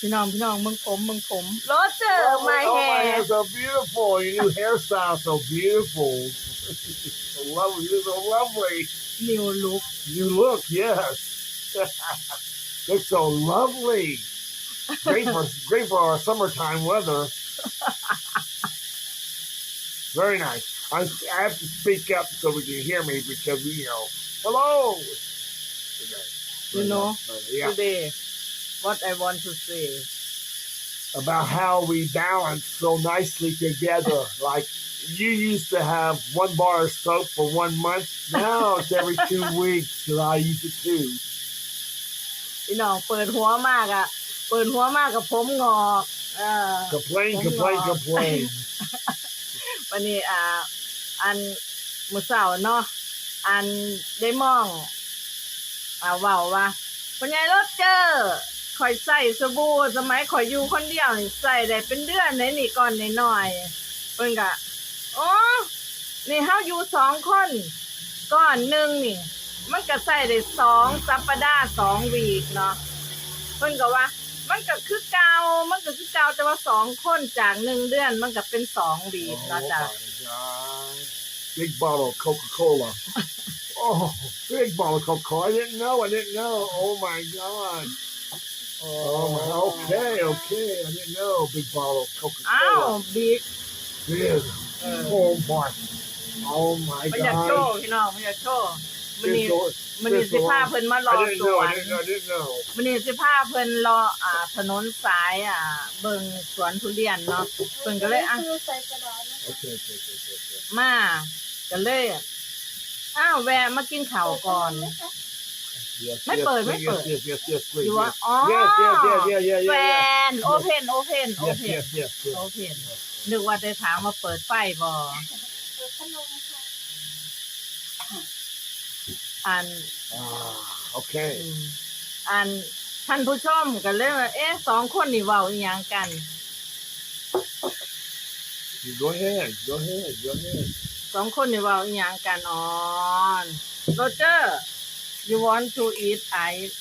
พี่น้องพี่น้องมึงผมมึงผมโรเจอร์ Oh, my oh, my hair hair so beautiful. Your new hairstyle so beautiful. so lovely. You're so lovely. new look You look, yes. look so lovely. Great for great for our summertime weather. Very nice. I, I have to speak up so we can hear me because we, you know, hello. Okay. You know, yeah, today what I want to say about how we balance so nicely together. like you used to have one bar of soap for one month. Now it's every two weeks, and I use it too. พี่น้องเปิดหัวมากอะเปิดหัวมากกับผมงอกเออ Complain, Oh, complain, no. complain. วันนี้อ่าอันมือเสาเนาะอันได้มอง อ่าเว่าว่าปัญญารถเจอ คอยใส่สบู่สมัยคอยอยู่คนเดียวนี่ใส่ได้เป็นเดือนเลยนี่ก่อนหน่อยๆเพิ่นก็อ๋อนี่เฮาอยู่สองคนก้อนหนึ่งนี่ มันก็ใส่ได้สองสัปดาห์สองวีคเนาะเพิ่นก็ว่า มันก็คือเก่ามันก็คือเก่าแต่ว่าสองคนจากหนึ่งเดือนมันก็เป็นสองวีค Oh เนาะจ้ะ my god. Big bottle of Coca Cola. oh, big bottle of Coca Cola. I didn't know. I didn't know. Oh my god. Oh, my, okay, okay. I didn't know. Big bottle of Coca อ้าว Cola. บิ๊ก Big. เออ Oh my. Oh my มันอยากโชว์ god. พี่น้องมันอยากโชว์มันนี่ This มันนี่สิพาเพิ่นมารอ I ส didn't know. วน I didn't know. I didn't know. มันนี่สิพาเพิ่นรออ่าถนนสายอ่า เบิ่งสวนทุเรียนเนาะเพิ่นก็เลยอะคือใส่กระดาษนะ Okay, okay, okay, okay. okay. มาก็เลยอ้าวแวะมากินข้าวก่อน Yes, Mấy yes, bời, yes, mấy yes, bời. yes, yes, yes, please. อยู่ว่า yes. อ๋อ Yes, yes, yes, yeah, yeah, แฟ yeah, yeah. นโอเพนโอเพนโอ Yes, เพน yes, yes. good. โอเพนนึกว่าจะถามมาเปิดไฟบ่เปิดพัดลมค่ะอัน Ah, okay. อืมอันท่านผู้ชมก็เลยว่าเอ๊ะสองคนนี่เว้าอีหยังกัน You go ahead. Go ahead. Go ahead. สองคนนี่เว่าอหย่างกันออนโรเจอร์ you want to eat ice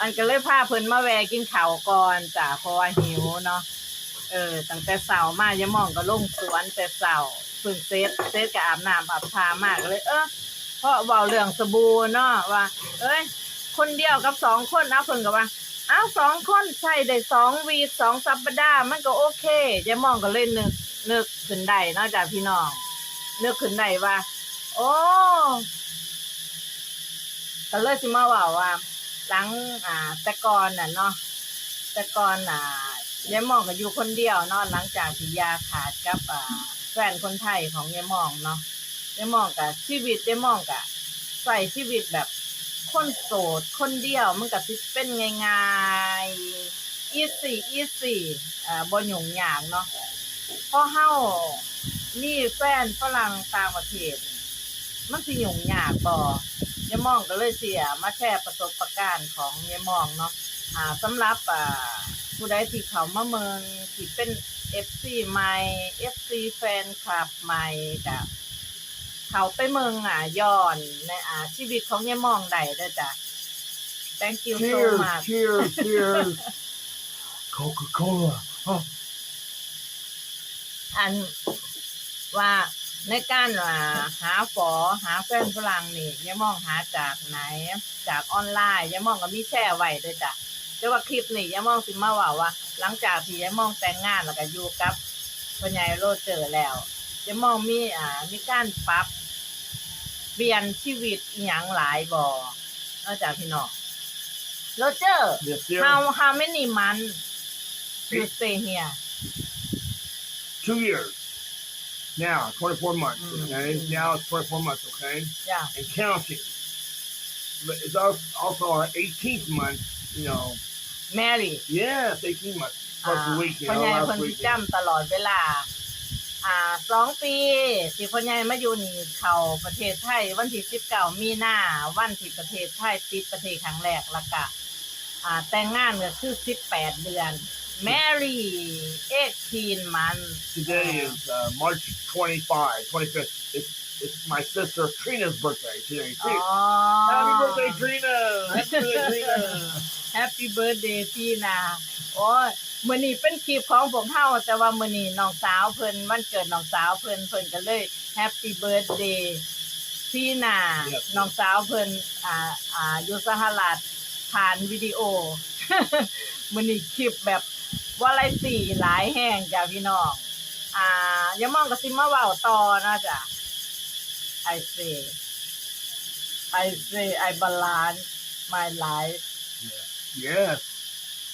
อันก็เลยพาเพิ่นมาแวะกินข้าวก่อนจ้ะเพราะว่าหิวเนาะเออตั้งแต่เสาร์มายามองก็ลงสวนแต่เสาร์เพิ่งเซตเซตกับอาบน้ำอาบทามากเลย เออเพราะเว้าเรื่องสบู่เนาะว่า เอ้ย คนเดียวกับสองคนเอาเพิ่นก็ว่าอ้าวสองคนใช้ได้สองวีสองสัปดาห์มันก็โอเคยามองก็เลยนึกนึกขึ้นได้นอกจากพี่น้องนึกขึ้นได้ว่า โอ้ก็เลยสิมาว่าว่าหลังอ่า แต่ก่อนน่ะเนาะแต่ก่อนอ่ายายมองก็อยู่คนเดียวเนาะหลังจากที่ยาขาดกับอ่าแฟนคนไทยของยายมองเนาะยายมองกับชีวิตยายมองกับใส่ชีวิตแบบคนโสดคนเดียวมันก็สิเป็นง่ายๆอีสี่อีสี่อ่าบ่ยุ่งยากเนาะพอเฮามีแฟนฝรั่งต่างประเทศ มันสิยุ่งยากบ่ยายมองก็เลยเสียมาแชร์ประสบการณ์ของยายมองเนาะอ่าสำหรับอ่าผู้ใดที่เขามาเมืองที่เป็น FC ใหม่ FC แฟนคลับใหม่กับเขาไปเมืองอะย้อนในอ่าชีวิตของยายมองได้เด้อจ้ะ thank you so Cheers, much cheers, cheers. Coca Cola. Oh, อันว่า ในการว่าหาฝอหาแฟนฝรั่งนี่อย่ามองหาจากไหน จากออนไลน์อย่ามองก็มีแชร์ไว้ด้วยจ้ะแต่ว่าคลิปนี่อย่ามองสิมาว่าว่าหลังจากที่อย่ามองแต่งงานแล้วก็อยู่กับพ่อใหญ่โรเจอร์แล้วอย่ามองมีอ่ามีการปรับเปลี่ยนชีวิตอหย่างหลายบ่นอกจากพี่น้องโรเจอร์ yes, dear. how how many months you stay here Two years. Now, 24 months. Mm. Okay. Now it's 24 months. Okay. yeah And counting. But it's al- also our 18th month. You know. married Yes, 18 months. Plus a week. You พ่อ know, ใหญ่ last เพิ่นสิ week. จำตลอดเวลา อ่าสองปีที่พ่อใหญ่มาอยู่นี่เข้าประเทศไทย วันที่สิบเก้ามีนาวันที่ประเทศไทยปิดประเทศครั้งแรกแล้วก็อ่าแต่งงานก็คือสิบแปดเดือน Mary 18 months Today is uh, March 25, 25th. It's it's my sister Trina's birthday today อ๋อ too. Happy birthday, Trina! Happy birthday, Trina! แฮปปี้เบิร์ดเดย์พี่นาโอ้ยมื้อนี้เป็นคลิปของผมเฮาแต่ว่ามื้อนี้น้องสาวเพิ่นวันเกิดน้องสาวเพิ่นเพิ่นก็เลยแฮปปี้เบิร์ดเดย์พี่นา Yes. น้องสาวเพิ่นอ่าอ่าอยู่สหรัฐผ่านวิดีโอมื้อนี้คลิปแบบ วาไรตี้หลายแห้งจ้ะพี่น้อง อ่าอย่ามองก็สิมาเว้าต่อนะจ้ะ I say I say I balance my life Yes.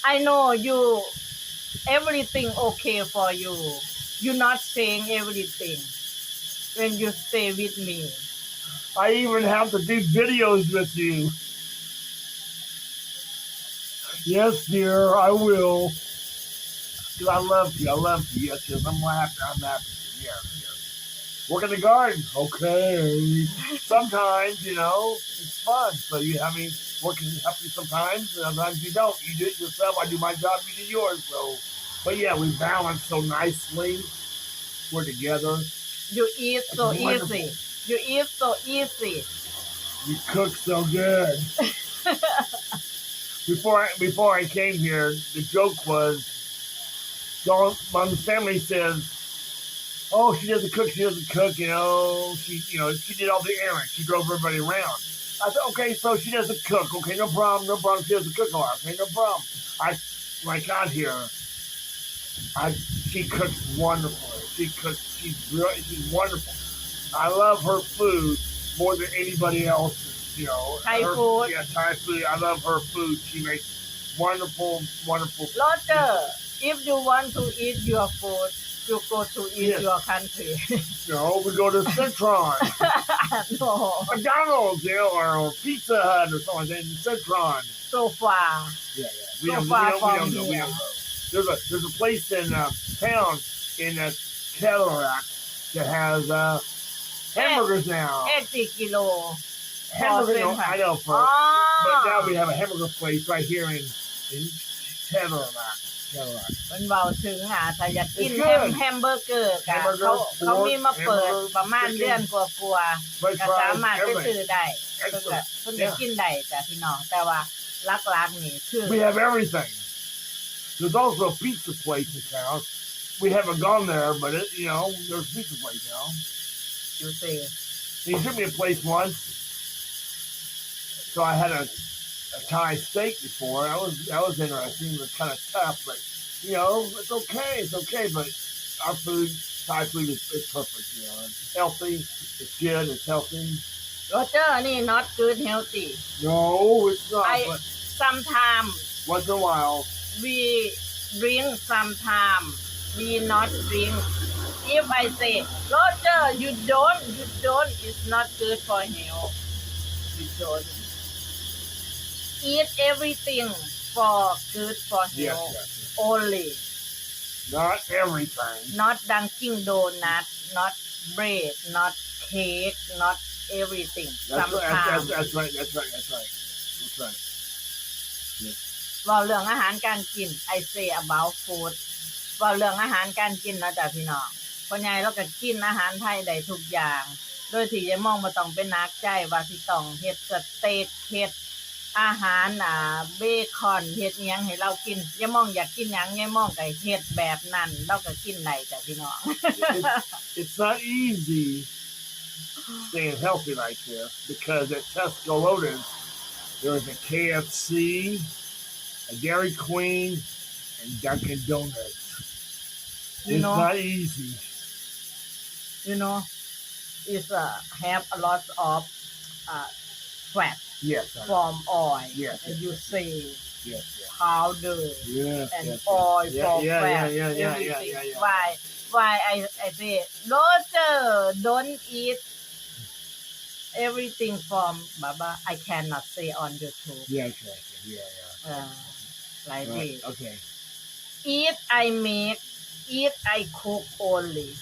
I know you everything okay for you. You not saying everything when you stay with me. I even have to do videos with you. Yes, dear, I will. 'Cause I love you. I love you. Yes, yes. I'm happy. I'm happy. Yes, yes. Work in the garden. Okay. Sometimes, you know, it's fun. So you, I mean, working help you sometimes. And sometimes you don't. You do it yourself. I do my job. You do yours. So, but yeah, we balance so nicely. We're together. You eat so easy. You eat so easy. You cook so good. before I, before I came here, the joke was, don't, my family says, oh, she doesn't cook, she doesn't cook, you know, she, you know, she did all the errands, she drove everybody around. I said, okay, so she doesn't cook, okay, no problem, no problem, she doesn't cook a lot, okay, no problem. I, when I got here, I, she cooks wonderfully. She cooks, she's really, she's wonderful. I love her food more than anybody else's. You know, Thai her, food. Yeah, Thai food. I love her food. She makes wonderful, wonderful. Roger, if you want to eat your food, you go to eat Yes. your country. No, we go to Citron, no, McDonald's, you know, or Pizza Hut or something like that. in Citron. so far. Yeah, yeah. We So don't, far we from. We here. There's a there's a place in a town in uh, a Cataract that has uh, hamburgers eh, now. 80 kilo. Hamburger, no, I know for. But now we ah. have a hamburger place right here in in Cataract. Cadillac. Cadillac. มันเบาถึงอะถ้าอยากกิน It's แฮ good. มแฮมเบอร์เกอร์กัน Hamburger, เขาเขามีมาเปิด pork, ประมาณ hamburger, เดือนกว่ากัวา French ๆก็ fries, สามารถไปซื้อ everything. ได้เพิ่นก็ Excellent. เพิ่นก็กินได้จ้ะพี่น้องแต่ว่าลักๆนี่คือ We have everything. There's also a pizza place in town. We haven't gone there, but it, you know, there's a pizza place now. อยู่เซ่ He took me a place once. So I had a, a Thai steak before. That was that was interesting. It was kind of tough, but you know it's okay. It's okay. But our food, Thai food, is, it's perfect. You know, it's healthy. It's good. It's healthy. Roger, uh, nee, not good healthy. No, it's not. I but sometimes once in a while we drink. Sometimes we not drink. If I say Roger, you don't, you don't, it's not good for you. You don't. Eat everything for good for yes, health yes, yes. only not everything. not dunking donut not bread not cake not everything That's right. That's, sometimes that's right. That's right. That's right. That's right. ว่าเรื่องอาหารการกิน I say about food ว่าเรื่องอาหารการกินเนาะจ้ะพี่น้องเพราะไงเราก็กินอาหารไทยได้ทุกอย่าง โดยที่ยายมองมาต้องเป็นนักใจว่าที่ต้องเฮ็ดสเต็กเฮ็ด อาหารอ่าเบคอนเฮ็ดอิหยังให้เรากินยายมองอยากกินหยังยายมองก็เฮ็ดแบบนั้นเราก็กินได้จ้ะพี่น้อง It's not easy staying healthy like this because at Tuscaloosa there's a KFC, a Dairy Queen, and Dunkin' Donuts. You it's know- not easy. you know it's uh, have a lot of uh, fat Yes. I from oil Yes. and you say Yes. Yes. powder Yes. and yes, oil yes. for Yeah. Yeah. fat, Yeah. Yeah. Yeah. Yeah. everything. Yeah. yeah. Why? Why I I say Roger, don't eat everything from Baba. I cannot say on YouTube. Yeah. Okay. okay, Yeah. Yeah. Uh, like Right, this. Okay. Eat I make. Eat I cook only.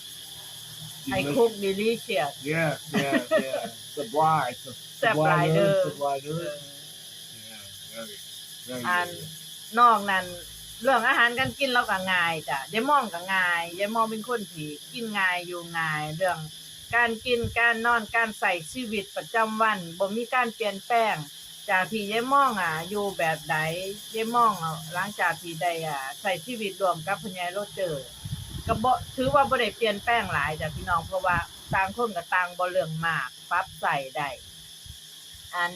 You I make- cook delicious. Yes. Yes. Yeah. Supply. แซ่บหลายเด้อ Supply. เออ Yeah. Very. Very. อัน good. นอกนั้นเรื่องอาหารการกินเราก็ง่ายจ้ะยายมองก็ง่ายยายมองเป็นคนที่กินง่ายอยู่ง่าย เรื่องการกินการนอนการใส่ชีวิตประจำวันบ่มีการเปลี่ยนแปลงจากที่ยายม่องอะอยู่แบบใดยายม่องอะหลังจากที่ได้อะใส่ชีวิตรวมกับพญายโรเจอร์ก็บ่ถือว่าบ่ได้เปลี่ยนแปลงหลายจ้ะพี่น้องเพราะว่าต่างคนก็ต่างบ่เรื่องมากปรับใส่ได้ อัน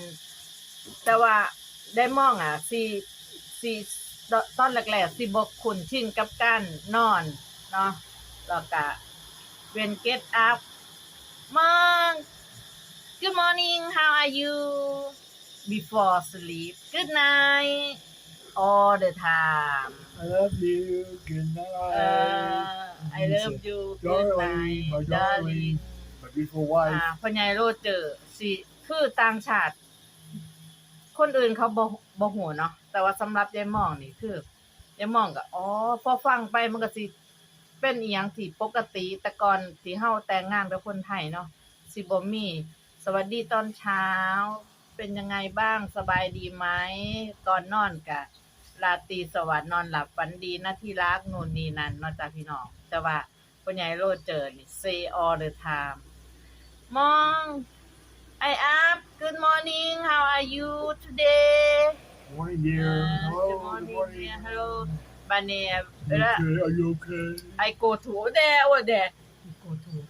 แต่ว่าได้มองอะสิสิตอนแรกๆสิบ่คุ้นชินกับการนอนเนาะแล้วก็ when get up mom good morning how are you before sleep good night all the time I love you. Good เอ night. อ I love you good Darling, night my darling darling. My beautiful wife. อ่าพ่อใหญ่โรเจอร์สิ คือต่างชาติ คนอื่นเขาบ่บ่ฮู้เนาะแต่ว่าสำหรับยายมองนี่คือยายมองก็อ๋อพอฟังไปมันก็สิเป็นอีหยังที่ปกติแต่ก่อนที่เฮาแต่งงานกับคนไทยเนาะสิบ่มีสวัสดีตอนเช้า เป็นยังไงบ้างสบายดีไหมก่อนนอนกะราตรีสวัสดิ์นอนหลับฝันดีนะที่รักนู่นนี่นั่นนอกจากพี่น้อง แต่ว่าพ่อใหญ่โรเจอร์นี่ say all the time มอง Hi, Ab. Good morning. How are you today? Morning, dear. Uh, hello. Good morning. Good morning. Hello. My name. Okay? Are you okay? I go to there or there. Go to.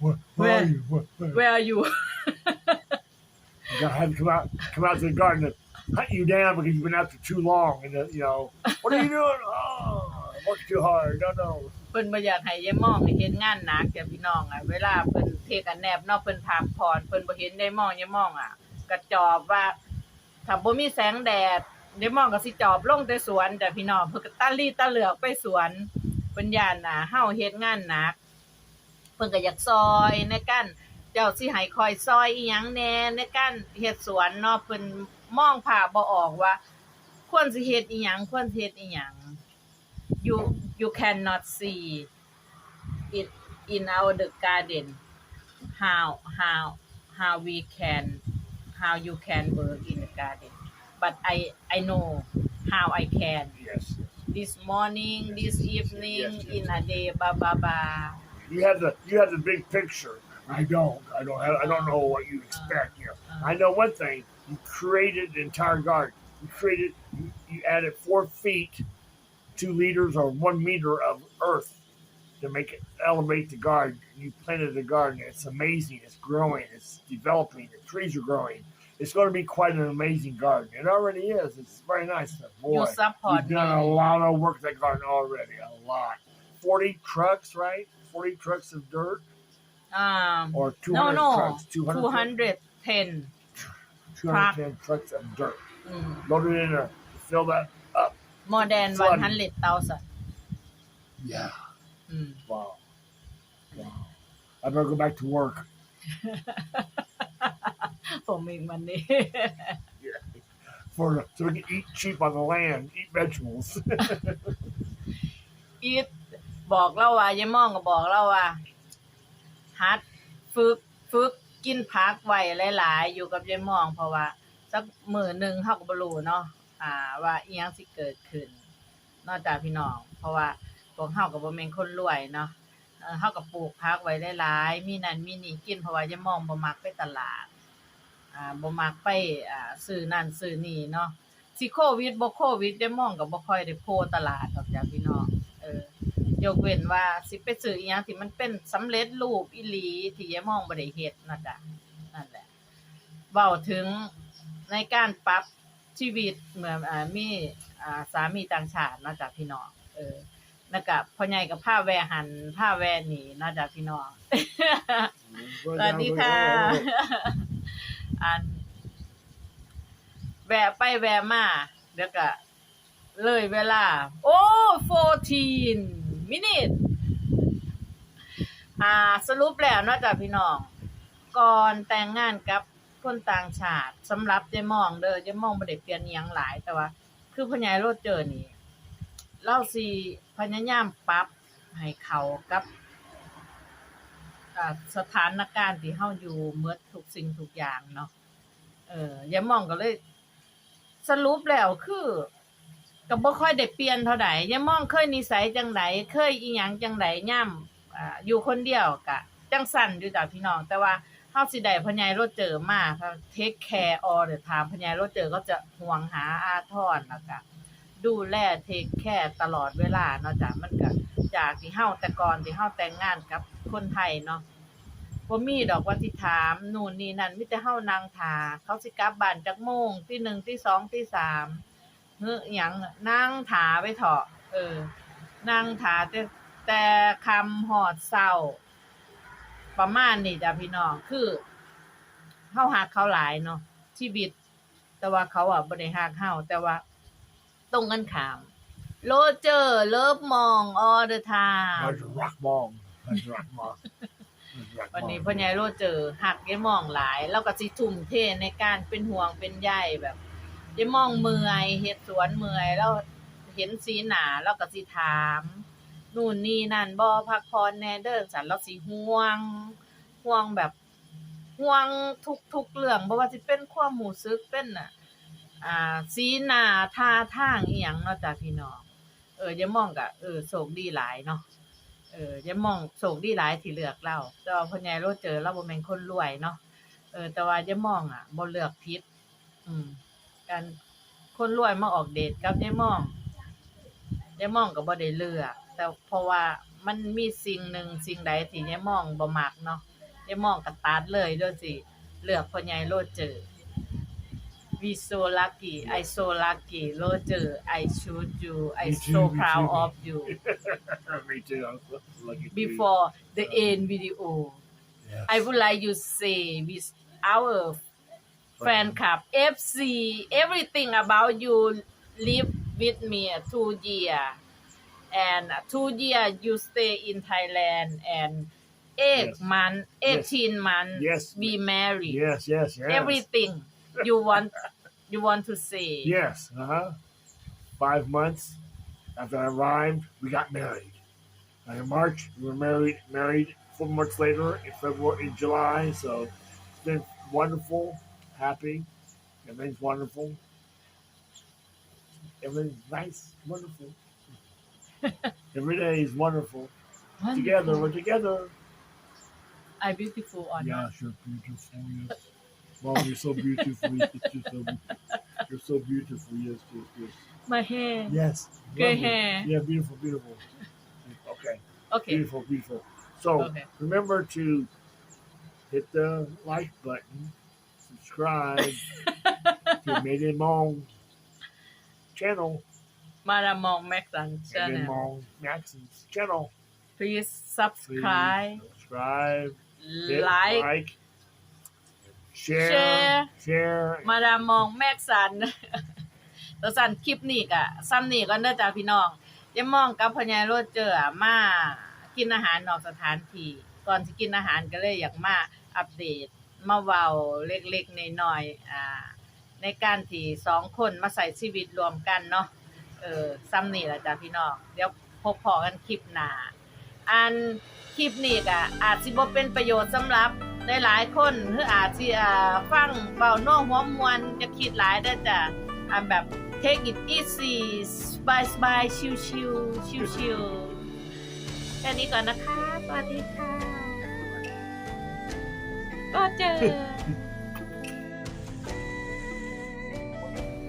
Where, where, where are you? Where, where? where are you? you gotta have come out, come out to the garden to hunt you down because you've been out for too long, and uh, you know what are you doing? Oh, I worked too hard. No, no. เพิ่นบ่อยากให้ยายมองเฮ็ดงานหนักจ้ะพี่น้องอะเวลาเพิ่นเทกันแนบเนาะเพิ่นพักผ่อนเพิ่นบ่เห็นยายมองยายมองอะกระจอบว่าถ้าบ่มีแสงแดดยายมองก็สิจอบลงแต่สวนจ้ะพี่น้องเพิ่นก็ตาลีตาเหลือกไปสวนเพิ่นย่านน่ะเฮาเฮ็ดงานหนักเพิ่นก็อยากซอยในการเจ้าสิให้คอยซอยอีหยังแน่ในการเฮ็ดสวนเนาะเพิ่นมองภาพบ่ออกว่าควรสิเฮ็ดอีหยังควรสิเฮ็ดอีหยัง you you cannot see it in our the garden how how how we can how you can work in the garden but I I know how I can Yes. this morning this evening Yes, yes. in a day blah blah blah You have the you have the big picture. I don't. I don't have. I don't know what you expect. You know. uh. I know one thing. You created the entire garden. You created. You, you added four feet, two liters or one meter of earth to make it elevate the garden. You planted the garden. It's amazing. It's growing. It's developing. The trees are growing. It's going to be quite an amazing garden. It already is. It's very nice. Boy, you've done a lot of work that garden already. A lot. Forty trucks, right? Forty trucks of dirt, um or two no no trucks. 210 Two hundred ten trucks of dirt. อืม Loaded in there. Fill that. More than Flood. 100,000 Yeah. อืม Wow. Wow. I better go back to work. ผมอีกมันนี้ For so we can eat cheap on the land, eat vegetables. อีทบอกเราว่ายายม่องก็บอกเราว่าฮัดฝึกฝึกกินผักไว้หลาย ๆ อยู่กับยายม่องเพราะว่า สักมื้อหนึงเฮาก็บ่รู้เนาะ อ่าว่าอีหยังสิเกิดขึ้นนอกจากพี่น้อง เพราะว่าพวกเฮาก็บ่แม่นคนรวยเนาะเออเฮาก็ปลูกผักไว้หลายๆมีนั่นมีนี่กินเพราะว่ายายม่องบ่มักไปตลาดอ่าบ่มักไปอ่าซื้อนั่นซื้อนี่เนาะสิโควิดบ่โควิดยายม่องก็บ่ค่อยได้โพตลาดดอกจ้ะพี่น้องเออยกเว้นว่าสิไปซื้ออีหยังที่มันเป็นสำเร็จรูปอีหลีที่ยายมองบ่ได้เฮ็ดนะจ๊ะนั่นแหละเว้าถึงในการปรับ ชีวิตเหมือนอ่ามีอ่าสามีต่างชาติเนาะจ๊ะพี่น้องเออแล้วก็พ่อใหญ่กับผ้าแวหันผ้าแวหนีเนาะจ๊ะพี่น้อง สวัสดีค่ะ อัน แวะไปแวะมาเดี๋ยวก็เลยเวลา โอ้14มินิทอ่า สรุปแล้วเนอกจากพี่น้อง ก่อนแต่งงานกับ คนต่างชาติสำหรับเจมองเด้อเจมองบ่ได้เปลี่ยนอิหยังหลายแต่ว่า คือพอใหญ่โรเจอร์นี่เราสิพยายามปรับให้เขากับอ่าสถานการณ์ที่เฮาอยู่เมื่อทุกสิ่งทุกอย่างเนาะเออยายหมองก็เลย สรุปแล้วคือก็บ่ค่อยได้เปลี่ยนเท่าใดยายหมองเคยนิสัยจังไดเคยอีหยังจังไดย่ํอ่าอยู่คนเดียวกะจังสั่นอยู่จ้ะพี่น้อง แต่ว่า เฮาสิได้พ่อใหญ่รถเจอมาค่ะเทคแคร์ออเดอถามพ่อใหญ่รถเจอก็จะห่วงหาอาทรแล้วก็ดูแลเทคแคร์ตลอดเวลาเนาะจ้ะมันก็จากที่เฮาแต่ก่อนที่เฮาแต่งงานกับคนไทยเนาะบ่มีดอกว่าสิถามนู่นนี่นั่นมีแต่เฮานางทาเขาสิกลับบ้านจักโมงตีหนึ่งตีสองตีสามเฮ้อหยังนั่งถาไปเถาะเออนั่งถาแต่แต่คำหอดเศร้า ประมาณนี้จ้ะพี่น้องคือเฮาหักเขาหลายเนาะชีวิต แต่ว่าเขาอะบ่ได้หักเฮาแต่ว่าตรงกันข้ามโลเจอร์เลิฟมอง all the time That's rock ball. That's rock ball. That's rock วันนี้ ball. พ่อใหญ่โลเจอร์หักยายมองหลาย แล้วก็สิทุ่มเทในการเป็นห่วงเป็นใยแบบยายมองเมื่อยเฮ็ดสวนเมื่อยแล้วเห็นสีหนาแล้วก็สิถาม นู่นนี่นั่นบ่พักผ่อนแหน่เด้อสันเราสิห่วง ห่วงแบบห่วงทุกๆเรื่องบ่ว่าสิเป็นความรู้สึกเป็นน่ะอ่าสีหน้าท่าทางอีหยังเนาะจ้ะพี่น้องเอออย่ามองก็เออโชคดีหลายเนาะเอออย่ามองโชคดีหลายที่เลือกเราแต่ว่าพ่อใหญ่เราเจอเราบ่แม่นคนรวยเนาะเออ แต่ว่าอย่ามองอะบ่เลือกผิด อืมการคนรวยมาออกเดทกับยายมองยายมองก็บ่ได้เลือก แต่เพราะว่ามันมีสิ่งหนึ่งสิ่งใดที่ยายมองบ่มักเนาะยายมองก็ตัดเลยโดยสิเลือกพ่อใหญ่โลดเจอ we so lucky I so lucky โลดเจอ I choose you I Me too, so me proud too. of you Me too. I'm so lucky too. before the end video Yes. I would like you say with our fan club FC everything about you live with me uh, two year and uh, two year you stay in Thailand and eight Yes. month Yes. eighteen month Yes. we married Yes, yes, yes. everything you want you want to say Yes, uh huh. Five months after I arrived, we got married. And in March, we were married. Married four months later in February, in July. So it's been wonderful, happy. Everything's wonderful. Everything's nice, wonderful. Every day is wonderful. Together, we're together. I beautiful not Yes, you're beautiful. Yes. Mom, you're so beautiful. You're so, you're so beautiful. Yes, yes, yes. my hair Yes. Gray hair. Yeah, beautiful, beautiful. Okay, okay beautiful, beautiful. So Okay. remember to hit the like button, subscribe to Made in Mong channel, มาดามมองแม็กซัน Made in channel Mong Maxon's channel. please Please subscribe subscribe, hit like like, share, Share. share. มาดามมองแม็กซันตัวสันคลิปนี้กะซ้ำนี่ก็เด้อจ้าพี่น้องจะมองกับพญายโรดเจออะมากินอาหารนอกสถานที่ก่อนที่กินอาหารก็เลยอยากมาอัปเดตมาเว้าเล็กๆน้อยๆอ่าในการที่สองคนมาใส่ชีวิตรวมกันเนาะ เออซ้ำนี่แหละจ้าพี่น้องเดี๋ยวพบพอกันคลิปหน้าอันคลิปนี้ก็อาจสิบ่เป็นประโยชน์สำหรับหลายๆคนหรืออาจสิอ่าฟังเบาโน้หัวมวนจะคิดหลายได้อจ้ะอันแบบ take it easy bye bye ชิวชิวชิวชิวๆแค่นี้ก่อนนะคะ สวัสดีค่ะ ก็เจอ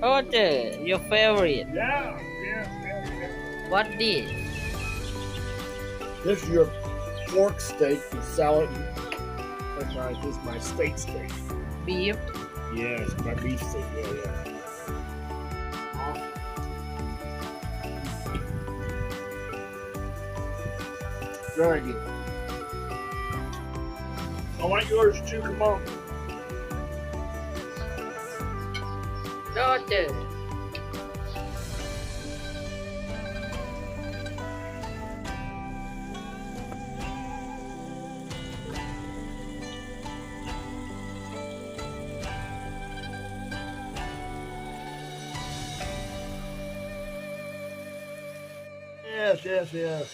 Hotel, your favorite. Yeah, yeah, yeah. What this? This is your pork steak and salad. That's my, this is my steak steak. Beef? Yeah, my beef steak, yeah, yeah. Very good. I want yours too, come on. ก็เจอ Yes, yes, yes.